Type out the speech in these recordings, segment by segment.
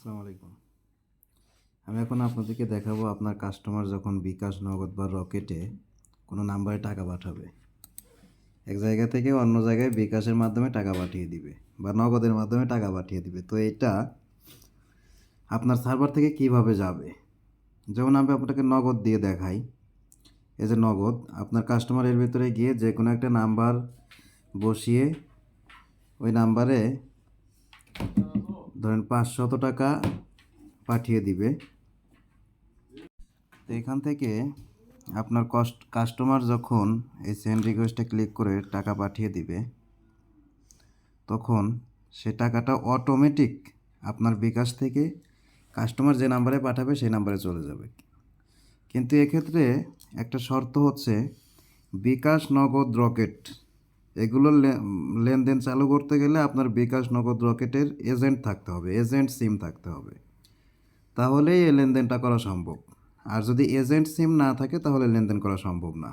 আসসালামু আলাইকুম। আমি এখন আপনাদেরকে দেখাবো আপনার কাস্টমার যখন বিকাশ নগদ বা রকেটে কোনো নাম্বারে টাকা পাঠাবে। এক জায়গা থেকে অন্য জায়গায় বিকাশের মাধ্যমে টাকা পাঠিয়ে দিবে বা নগদের মাধ্যমে টাকা পাঠিয়ে দিবে। তো এটা আপনার সার্ভার থেকে কীভাবে যাবে? যেমন আমি আপনাকে নগদ দিয়ে দেখাই। এই যে নগদ, আপনার কাস্টমারের ভিতরে গিয়ে যে কোনো একটা নাম্বার বসিয়ে ওই নাম্বারে ধরেন পাঁচশত টাকা পাঠিয়ে দিবে। তো এখান থেকে আপনার কস্ট, কাস্টমার যখন এই সেন্ড রিকোয়েস্টে ক্লিক করে টাকা পাঠিয়ে দিবে, তখন সে টাকাটা অটোমেটিক আপনার বিকাশ থেকে কাস্টমার যে নাম্বারে পাঠাবে সেই নাম্বারে চলে যাবে। কিন্তু এক্ষেত্রে একটা শর্ত হচ্ছে বিকাশ নগদ রকেট এগুলোর লেনদেন চালু করতে গেলে আপনার বিকাশ নগদ রকেটের এজেন্ট থাকতে হবে, এজেন্ট সিম থাকতে হবে। তাহলেই এই লেনদেনটা করা সম্ভব। আর যদি এজেন্ট সিম না থাকে, তাহলে লেনদেন করা সম্ভব না।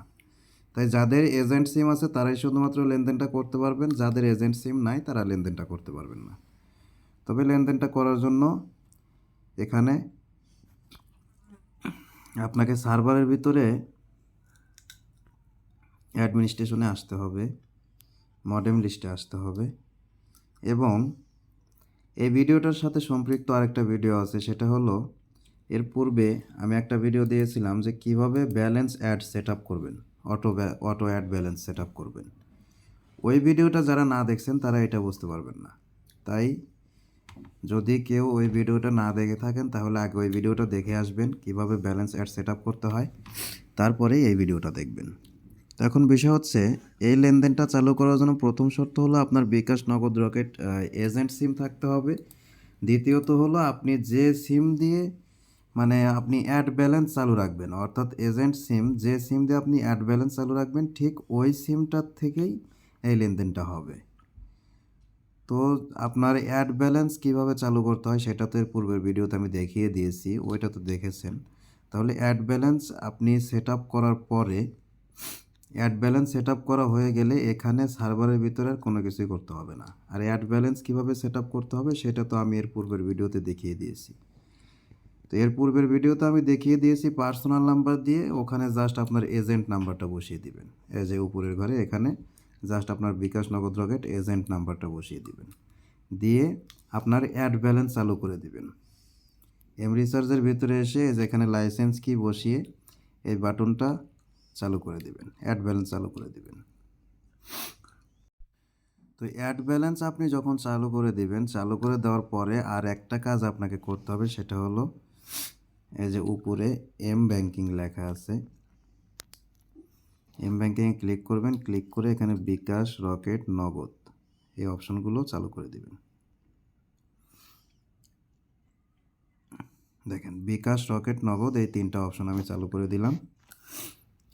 তাই যাদের এজেন্ট সিম আছে, তারাই শুধুমাত্র লেনদেনটা করতে পারবেন। যাদের এজেন্ট সিম নাই, তারা লেনদেনটা করতে পারবেন না। তবে লেনদেনটা করার জন্য এখানে আপনাকে সার্ভারের ভিতরে অ্যাডমিনিস্ট্রেশনে আসতে হবে। মডেম লিস্টে আসতে হবে। এবং এই ভিডিওটার সাথে সম্পৃক্ত আরেকটা ভিডিও আছে, সেটা হলো এর পূর্বে আমি একটা ভিডিও দিয়েছিলাম যে কীভাবে ব্যালেন্স অ্যাড সেট করবেন auto auto add balance set করবেন। ওই ভিডিওটা যারা না দেখছেন, তারা এটা বুঝতে পারবেন না। তাই যদি কেউ ওই ভিডিওটা না দেখে থাকেন, তাহলে আগে ওই ভিডিওটা দেখে আসবেন, কীভাবে ব্যালেন্স অ্যাড সেট করতে হয়। তারপরেই এই ভিডিওটা দেখবেন। এখন বিষয় হচ্ছে, এই লেনদেনটা চালু করার জন্য প্রথম শর্ত হলো আপনার বিকাশ নগদ রকেট এজেন্ট সিম থাকতে হবে। দ্বিতীয়ত হলো আপনি যে সিম দিয়ে মানে আপনি অ্যাড ব্যালেন্স চালু রাখবেন, অর্থাৎ এজেন্ট সিম যে সিম দিয়ে আপনি অ্যাড ব্যালেন্স চালু রাখবেন, ঠিক ওই সিমটার থেকেই এই লেনদেনটা হবে। তো আপনার অ্যাড ব্যালেন্স কীভাবে চালু করতে হয় সেটা তো এর পূর্বের ভিডিওতে আমি দেখিয়ে দিয়েছি, ওইটা তো দেখেছেন। তাহলে অ্যাড ব্যালেন্স আপনি সেট আপ করার পরে অ্যাড ব্যালেন্স সেট করা হয়ে গেলে এখানে সার্ভারের ভিতরে আর কোনো কিছুই করতে হবে না। আর অ্যাড ব্যালেন্স কীভাবে সেট করতে হবে সেটা তো আমি এর পূর্বের ভিডিওতে দেখিয়ে দিয়েছি। তো এর পূর্বের ভিডিওতে আমি দেখিয়ে দিয়েছি পার্সোনাল নাম্বার দিয়ে ওখানে জাস্ট আপনার এজেন্ট নাম্বারটা বসিয়ে দিবেন। এই যে উপরের ঘরে এখানে জাস্ট আপনার বিকাশ নগদ রকেট এজেন্ট নাম্বারটা বসিয়ে দিবেন। দিয়ে আপনার অ্যাড ব্যালেন্স চালু করে দিবেন। এম রিচার্জের ভিতরে এসে এই যে এখানে লাইসেন্স কি বসিয়ে এই বাটনটা চালু করে দিবেন অ্যাড ব্যালেন্স চালু করে দিবেন। তো অ্যাড ব্যালেন্স আপনি যখন চালু করে দিবেন, চালু করে দেওয়ার পরে আর একটা কাজ আপনাকে করতে হবে, সেটা হলো এই যে উপরে এম ব্যাংকিং লেখা আছে। এম ব্যাংকিংয়ে ক্লিক করবেন ক্লিক করে এখানে বিকাশ, রকেট, নগদ, এই অপশনগুলো চালু করে দিবেন। দেখেন, বিকাশ, রকেট, নগদ, এই তিনটা অপশন আমি চালু করে দিলাম।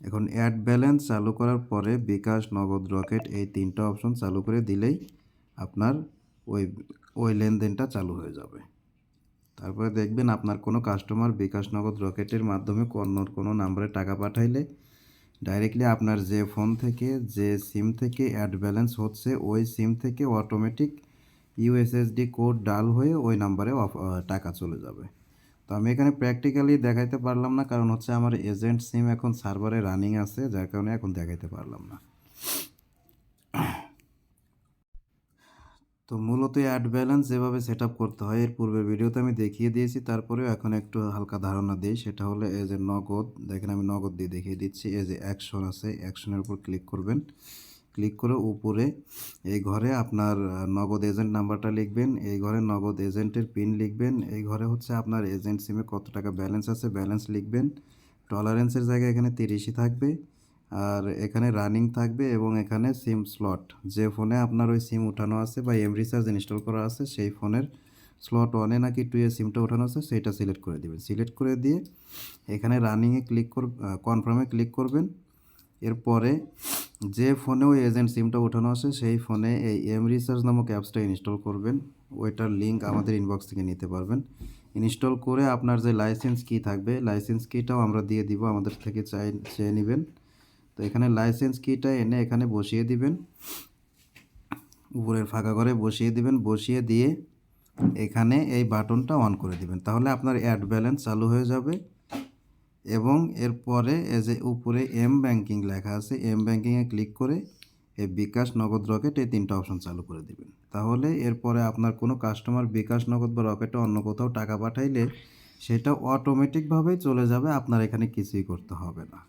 এখন অ্যাড ব্যালেন্স চালু করার পরে বিকাশ, নগদ, রকেট এই তিনটা অপশন চালু করে দিলেই আপনার ওই ওই লেনদেনটা চালু হয়ে যাবে। তারপরে দেখবেন আপনার কোনো কাস্টমার বিকাশ, নগদ, রকেটের মাধ্যমে অন্য কোনো নাম্বারে টাকা পাঠাইলে ডাইরেক্টলি আপনার যে ফোন থেকে, যে সিম থেকে অ্যাড ব্যালেন্স হচ্ছে, ওই সিম থেকে অটোমেটিক ইউএসএসডি কোড ডাল হয়ে ওই নাম্বারে টাকা চলে যাবে। তো আমি এখানে প্র্যাকটিক্যালি দেখাইতে পারলাম না, কারণ হচ্ছে আমার এজেন্ট সিম এখন সার্ভারে রানিং আছে, যার কারণে এখন দেখাইতে পারলাম না। তো মূলত অ্যাড ব্যালেন্স যেভাবে সেট করতে হয়, এর পূর্বের ভিডিওতে আমি দেখিয়ে দিয়েছি, তারপরেও এখন একটু হালকা ধারণা দিই, সেটা হলো এই যে নগদ, দেখেন আমি নগদ দিয়ে দেখিয়ে দিচ্ছি, এই যে অ্যাকশন আছে অ্যাকশনের উপর ক্লিক করবেন। ক্লিক করে উপরে এই ঘরে আপনার নগদ এজেন্ট নাম্বারটা লিখবেন। এই ঘরে নগদ এজেন্টের পিন লিখবেন। এই ঘরে হচ্ছে আপনার এজেন্ট সিমে কত টাকা ব্যালেন্স আছে ব্যালেন্স লিখবেন। টলারেন্সের জায়গায় এখানে তিরিশই থাকবে। আর এখানে রানিং থাকবে এবং এখানে সিম স্লট যে ফোনে আপনার ওই সিম উঠানো আছে বা এম রিচার্জ ইনস্টল করা আছে, সেই ফোনের স্লট ওয়ানে নাকি টু এ সিমটা ওঠানো আছে, সেইটা সিলেক্ট করে দেবেন। সিলেক্ট করে দিয়ে এখানে রানিংয়ে ক্লিক কর কনফার্মে ক্লিক করবেন। এরপরে যে ফোনে ওই এজেন্ট সিমটা ওঠানো আছে, সেই ফোনে এই এম রিচার্জ নামক অ্যাপসটা ইনস্টল করবেন। ওইটার লিঙ্ক আমাদের ইনবক্স থেকে নিতে পারবেন। ইনস্টল করে আপনার যে লাইসেন্স কি থাকবে লাইসেন্স কিটাও আমরা দিয়ে দিব, আমাদের থেকে চাই, চেয়ে নেবেন। তো এখানে লাইসেন্স কিটা এনে এখানে বসিয়ে দিবেন। উপরের ফাঁকা ঘরে বসিয়ে দিবেন। বসিয়ে দিয়ে এখানে এই বাটনটা অন করে দিবেন। তাহলে আপনার অ্যাড ব্যালেন্স চালু হয়ে যাবে। এবং এরপরে যে উপরে এম ব্যাংকিং লেখা আছে এম ব্যাংকিংয়ে ক্লিক করে এই বিকাশ নগদ রকেট এই তিনটা অপশন চালু করে দিবেন। তাহলে এরপরে আপনার কোনো কাস্টমার বিকাশ নগদ বা রকেটে অন্য কোথাও টাকা পাঠাইলে সেটা অটোমেটিকভাবেই চলে যাবে, আপনার এখানে কিছুই করতে হবে না।